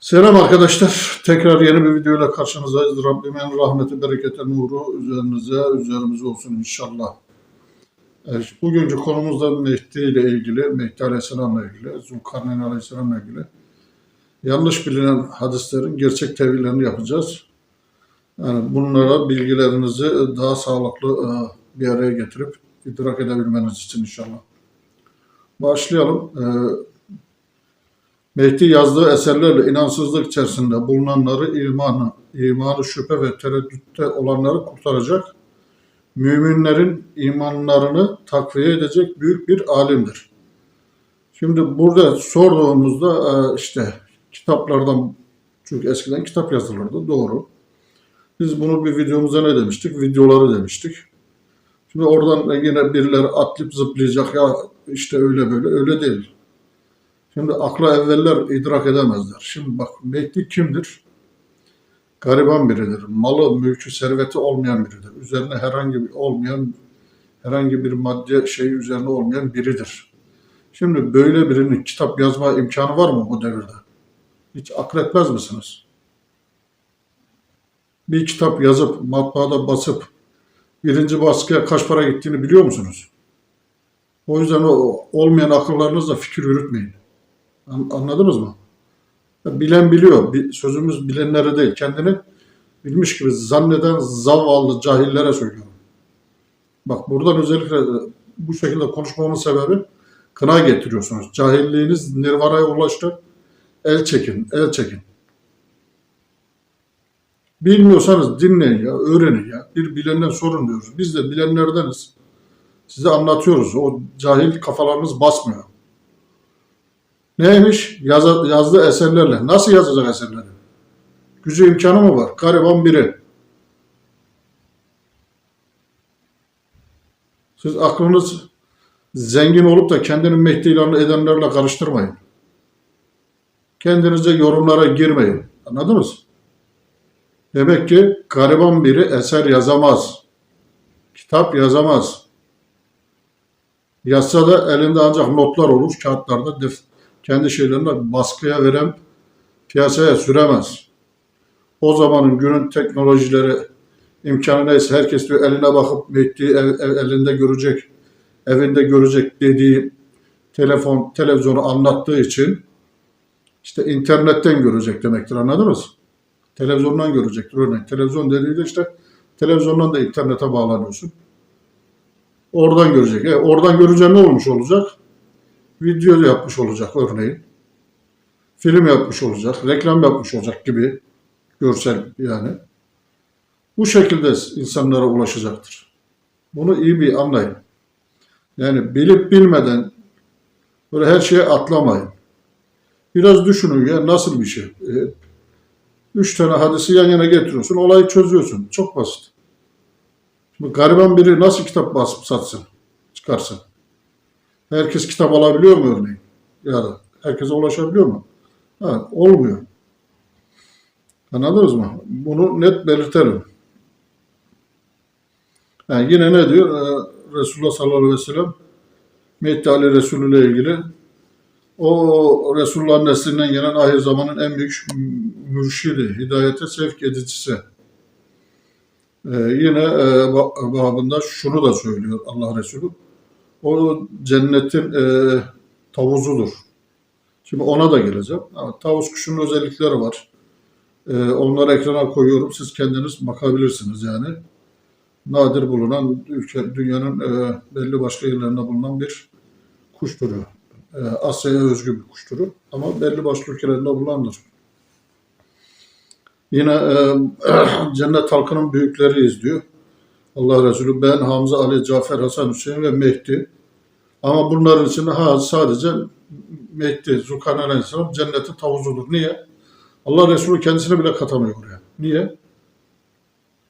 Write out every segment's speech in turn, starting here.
Selam arkadaşlar. Tekrar yeni bir videoyla karşınızdayız. Rabbimin rahmeti, bereketi, nuru üzerinize, üzerimize olsun inşallah. Evet, bugünkü konumuz da Mehdi ile ilgili, Mehdi Aleyhisselam'la ilgili, Zulkarneyn Aleyhisselam'la ilgili. Yanlış bilinen hadislerin gerçek tevillerini yapacağız. Yani bunlara bilgilerinizi daha sağlıklı e, bir araya getirip idrak edebilmeniz için inşallah. Başlayalım. Ee, Mehdi yazdığı eserlerle inansızlık içerisinde bulunanları imanı, imanı şüphe ve tereddütte olanları kurtaracak, müminlerin imanlarını takviye edecek büyük bir alimdir. Şimdi burada sorduğumuzda e, işte kitaplardan, çünkü eskiden kitap yazılırdı, doğru. Biz bunu bir videomuzda ne demiştik? Videoları demiştik. Şimdi oradan yine birileri atlayıp zıplayacak ya işte öyle böyle, öyle değil. Şimdi akla evveller idrak edemezler. Şimdi bak Mehdi kimdir? Gariban biridir. Malı, mülkü, serveti olmayan biridir. Üzerine herhangi bir olmayan, herhangi bir madde şey üzerine olmayan biridir. Şimdi böyle birinin kitap yazma imkanı var mı bu devirde? Hiç akletmez misiniz? Bir kitap yazıp, matbaada basıp, birinci baskıya kaç para gittiğini biliyor musunuz? O yüzden o olmayan akıllarınızla fikir yürütmeyin. An- Anladınız mı? Bilen biliyor. Sözümüz bilenlere değil. Kendini bilmiş gibi zanneden zavallı cahillere söylüyorum. Bak buradan özellikle bu şekilde konuşmamın sebebi kına getiriyorsunuz. Cahilliğiniz nirvanaya ulaştı. El çekin, el çekin. Bilmiyorsanız dinleyin ya, öğrenin ya. Bir bilenden sorun diyoruz. Biz de bilenlerdeniz. Size anlatıyoruz. O cahil kafalarınız basmıyor. Neymiş? Yazı, yazdığı eserlerle. Nasıl yazacak eserleri? Gücü imkanı mı var? Gariban biri. Siz aklınız zengin olup da kendini Mehdi ilanı edenlerle karıştırmayın. Kendinize yorumlara girmeyin. Anladınız? Demek ki gariban biri eser yazamaz. Kitap yazamaz. Yazsa da elinde ancak notlar olur, kağıtlarda def kendi şeylerini baskıya veren piyasaya süremez. O zamanın günün teknolojileri imkanı neyse herkes diyor eline bakıp Mehdi ev- ev- elinde görecek, evinde görecek dediği telefon, televizyonu anlattığı için işte internetten görecek demektir anladınız? Televizyondan görecektir örneğin. Televizyon dediği de işte televizyondan da internete bağlanıyorsun. Oradan görecek. E, oradan görünce ne olmuş olacak? Video yapmış olacak örneğin. Film yapmış olacak, reklam yapmış olacak gibi görsel yani. Bu şekilde insanlara ulaşacaktır. Bunu iyi bir anlayın. Yani bilip bilmeden böyle her şeye atlamayın. Biraz düşünün ya nasıl bir şey. E, üç tane hadisi yan yana getiriyorsun, olayı çözüyorsun. Çok basit. Şimdi gariban biri nasıl kitap basıp satsın, çıkarsın? Herkes kitap alabiliyor mu örneğin? Ya da herkese ulaşabiliyor mu? Ha, olmuyor. Anladınız mı? Bunu net belirtelim. Yani yine ne diyor? Ee, Resulullah sallallahu aleyhi ve sellem Mehdi Ali Resulü ile ilgili o Resulullah'ın neslinden gelen ahir zamanın en büyük mürşidi, hidayete sevk edicisi. Ee, yine e, ba- babında şunu da söylüyor Allah Resulü. O cennetin e, tavuzudur. Şimdi ona da geleceğim. Ama tavus kuşunun özellikleri var. E, onları ekrana koyuyorum. Siz kendiniz bakabilirsiniz yani. Nadir bulunan ülke, dünyanın e, belli başka yerlerinde bulunan bir kuş türü. E, Asya'ya özgü bir kuş türü. Ama belli başka ülkelerinde bulunandır. Yine e, cennet halkının büyükleriyiz diyor. Allah Resulü ben Hamza, Ali, Cafer, Hasan, Hüseyin ve Mehdi. Ama bunların içinde ha, sadece Mehdi, Zulkarneyn Aleyhisselam cennetin tavuzudur. Niye? Allah Resulü kendisine bile katamıyor oraya. Niye?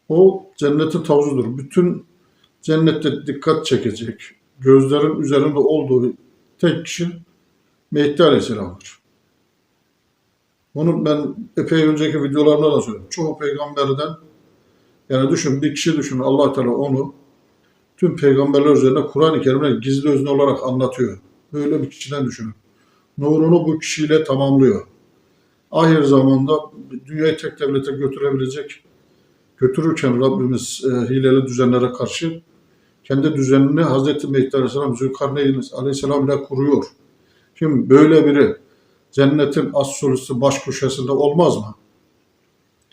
O cennetin tavuzudur. Bütün cennette dikkat çekecek, gözlerin üzerinde olduğu tek kişi Mehdi Aleyhisselam'dır. Bunu ben epey önceki videolarımda da söyledim. Çoğu peygamberden yani düşün bir kişi düşün allah Teala onu tüm peygamberler üzerine Kur'an-ı Kerim'e gizli özne olarak anlatıyor. Böyle bir kişiden düşünün. Nurunu bu kişiyle tamamlıyor. ahir zamanda dünyayı tek devlete götürebilecek götürürken Rabbimiz e, hileli düzenlere karşı kendi düzenini Hazreti Mehdi Aleyhisselam Zülkarneyn Aleyhisselam ile kuruyor. Şimdi böyle biri cennetin as solisti baş köşesinde olmaz mı?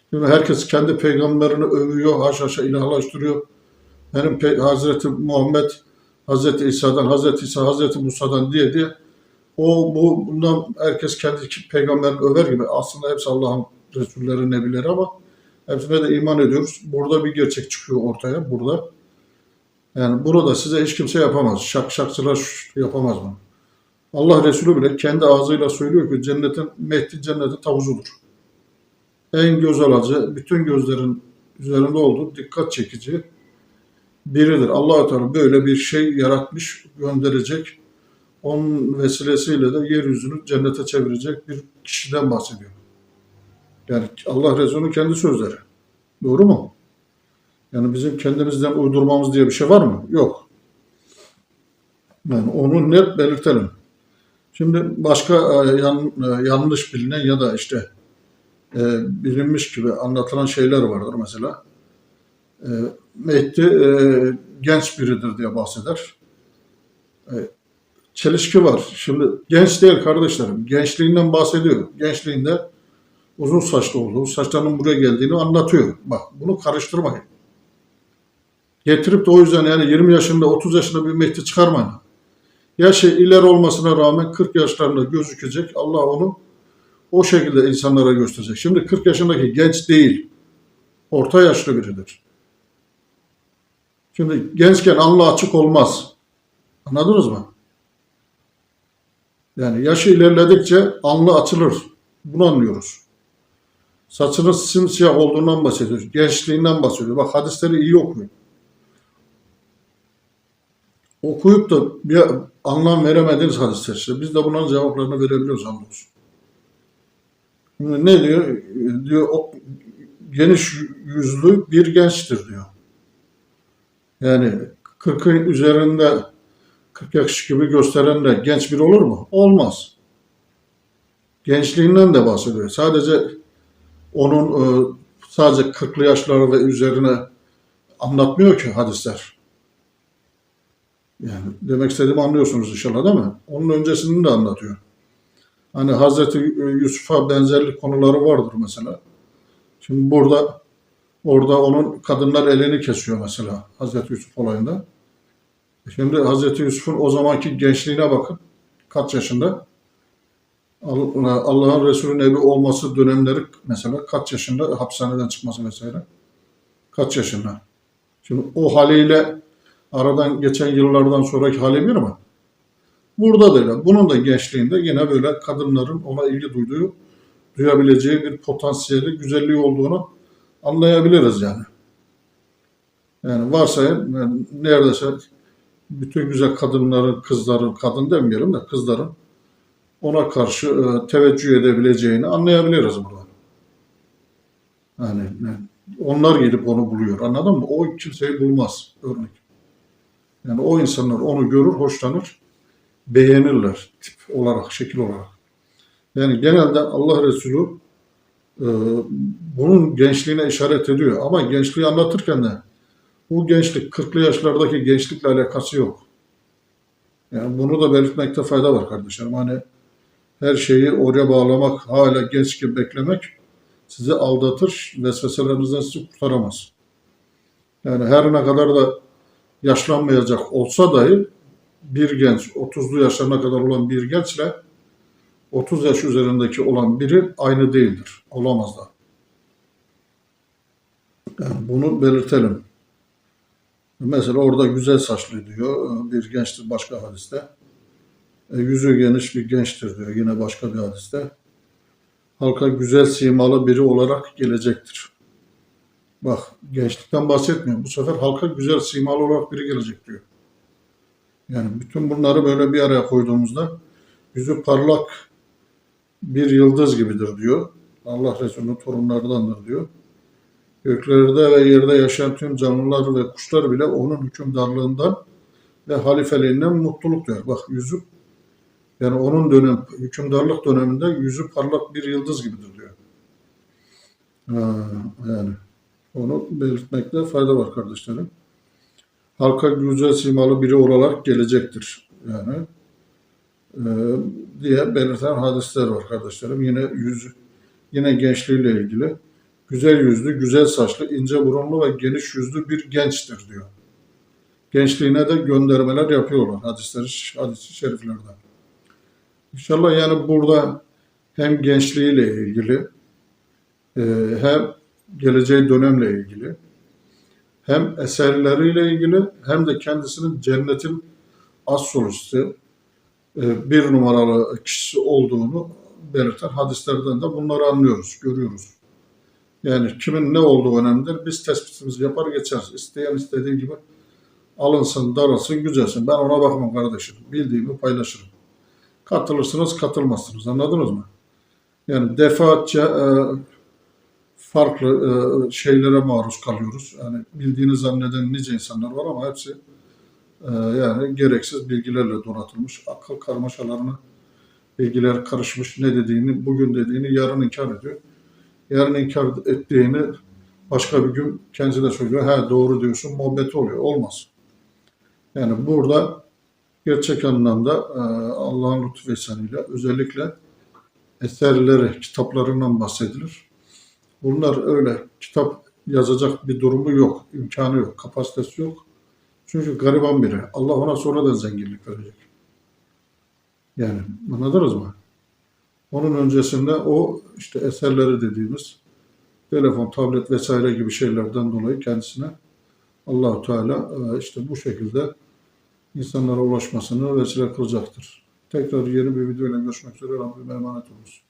Şimdi herkes kendi peygamberini övüyor, haş haşa ilahlaştırıyor. Benim pe- Hazreti Muhammed, Hazreti İsa'dan, Hazreti İsa, Hazreti Musa'dan diye diye o bu bundan herkes kendi peygamberini över gibi aslında hepsi Allah'ın Resulleri, Nebileri ama hepsine de iman ediyoruz. Burada bir gerçek çıkıyor ortaya burada. Yani burada size hiç kimse yapamaz. Şak şakçılar yapamaz bunu. Allah Resulü bile kendi ağzıyla söylüyor ki cennetin, Mehdi cennetin tavuzudur. En göz alıcı, bütün gözlerin üzerinde olduğu dikkat çekici biridir. allah Teala böyle bir şey yaratmış, gönderecek. Onun vesilesiyle de yeryüzünü cennete çevirecek bir kişiden bahsediyor. Yani Allah Resulü'nün kendi sözleri. Doğru mu? Yani bizim kendimizden uydurmamız diye bir şey var mı? Yok. Yani onu net belirtelim. Şimdi başka e, e, yanlış bilinen ya da işte e, bilinmiş gibi anlatılan şeyler vardır mesela. E, Mehdi e, genç biridir diye bahseder. E, çelişki var. Şimdi genç değil kardeşlerim. Gençliğinden bahsediyor. Gençliğinde uzun saçlı olduğu, saçlarının buraya geldiğini anlatıyor. Bak bunu karıştırmayın. Getirip de o yüzden yani 20 yaşında 30 yaşında bir Mehdi çıkarmayın. Yaşı ileri olmasına rağmen 40 yaşlarında gözükecek. Allah onu o şekilde insanlara gösterecek. Şimdi 40 yaşındaki genç değil. Orta yaşlı biridir. Şimdi gençken Allah açık olmaz. Anladınız mı? Yani yaşı ilerledikçe anlı açılır. Bunu anlıyoruz. Saçının simsiyah olduğundan bahsediyor. Gençliğinden bahsediyor. Bak hadisleri iyi okuyun. Okuyup da bir anlam veremediğiniz hadisler. Biz de bunların cevaplarını verebiliyoruz hamdolsun. Ne diyor? Diyor o geniş yüzlü bir gençtir diyor. Yani 40'ın üzerinde 40 yaş gibi gösteren de genç biri olur mu? Olmaz. Gençliğinden de bahsediyor. Sadece onun e, sadece 40'lı yaşları ve üzerine anlatmıyor ki hadisler. Yani demek istediğimi anlıyorsunuz inşallah değil mi? Onun öncesini de anlatıyor. Hani Hazreti Yusuf'a benzerlik konuları vardır mesela. Şimdi burada orada onun kadınlar elini kesiyor mesela Hazreti Yusuf olayında. Şimdi Hazreti Yusuf'un o zamanki gençliğine bakın. Kaç yaşında? Allah- Allah'ın Resulü Nebi olması dönemleri mesela kaç yaşında hapishaneden çıkması vesaire. Kaç yaşında? Şimdi o haliyle aradan geçen yıllardan sonraki hali bir mi? Burada da. Bunun da gençliğinde yine böyle kadınların ona ilgi duyduğu, duyabileceği bir potansiyeli, güzelliği olduğunu anlayabiliriz yani. Yani varsayın yani neredeyse bütün güzel kadınların, kızların, kadın demeyelim de kızların ona karşı e, teveccüh edebileceğini anlayabiliriz buradan. Yani, yani onlar gelip onu buluyor. Anladın mı? O kimseyi bulmaz örnek. Yani o insanlar onu görür, hoşlanır, beğenirler tip olarak, şekil olarak. Yani genelde Allah Resulü e, bunun gençliğine işaret ediyor. Ama gençliği anlatırken de bu gençlik 40'lı yaşlardaki gençlikle alakası yok. Yani bunu da belirtmekte fayda var kardeşlerim. Hani her şeyi oraya bağlamak, hala genç gibi beklemek sizi aldatır, vesveselerinizden sizi kurtaramaz. Yani her ne kadar da yaşlanmayacak olsa dahi bir genç, 30'lu yaşlarına kadar olan bir gençle 30 yaş üzerindeki olan biri aynı değildir. Olamaz da. Yani bunu belirtelim. Mesela orada güzel saçlı diyor bir gençtir başka hadiste. E, yüzü geniş bir gençtir diyor yine başka bir hadiste. Halka güzel simalı biri olarak gelecektir. Bak gençlikten bahsetmiyor. Bu sefer halka güzel simalı olarak biri gelecek diyor. Yani bütün bunları böyle bir araya koyduğumuzda yüzü parlak bir yıldız gibidir diyor. Allah Resulü'nün torunlardandır diyor. Göklerde ve yerde yaşayan tüm canlılar ve kuşlar bile onun hükümdarlığından ve halifeliğinden mutluluk duyar. Bak yüzü Yani onun dönem, hükümdarlık döneminde yüzü parlak bir yıldız gibidir diyor. Ha, yani onu belirtmekte fayda var kardeşlerim. Halka güzel simalı biri olarak gelecektir. Yani e, diye belirten hadisler var kardeşlerim. Yine yüzü, yine gençliğiyle ilgili. Güzel yüzlü, güzel saçlı, ince burunlu ve geniş yüzlü bir gençtir diyor. Gençliğine de göndermeler yapıyorlar hadisleri, hadis-i şeriflerde. İnşallah yani burada hem gençliğiyle ilgili e, hem geleceği dönemle ilgili hem eserleriyle ilgili hem de kendisinin cennetin solisti e, bir numaralı kişisi olduğunu belirten hadislerden de bunları anlıyoruz, görüyoruz. Yani kimin ne olduğu önemlidir. Biz tespitimizi yapar geçeriz. İsteyen istediği gibi alınsın, darılsın, güzelsin. Ben ona bakmam kardeşim. Bildiğimi paylaşırım. Katılırsınız, katılmazsınız. Anladınız mı? Yani defaatçe e, farklı e, şeylere maruz kalıyoruz. Yani bildiğini zanneden nice insanlar var ama hepsi e, yani gereksiz bilgilerle donatılmış. Akıl karmaşalarına bilgiler karışmış. Ne dediğini, bugün dediğini yarın inkar ediyor. Yarın inkar ettiğini başka bir gün kendisi de söylüyor. He doğru diyorsun, muhabbeti oluyor. Olmaz. Yani burada gerçek anlamda e, Allah'ın lütfu ihsanıyla özellikle eserleri, kitaplarından bahsedilir. Bunlar öyle kitap yazacak bir durumu yok, imkanı yok, kapasitesi yok. Çünkü gariban biri. Allah ona sonra da zenginlik verecek. Yani anladınız mı? Onun öncesinde o işte eserleri dediğimiz telefon, tablet vesaire gibi şeylerden dolayı kendisine Allahu Teala e, işte bu şekilde insanlara ulaşmasını vesile kılacaktır. Tekrar yeni bir videoyla görüşmek üzere. Rabbime emanet olunuz.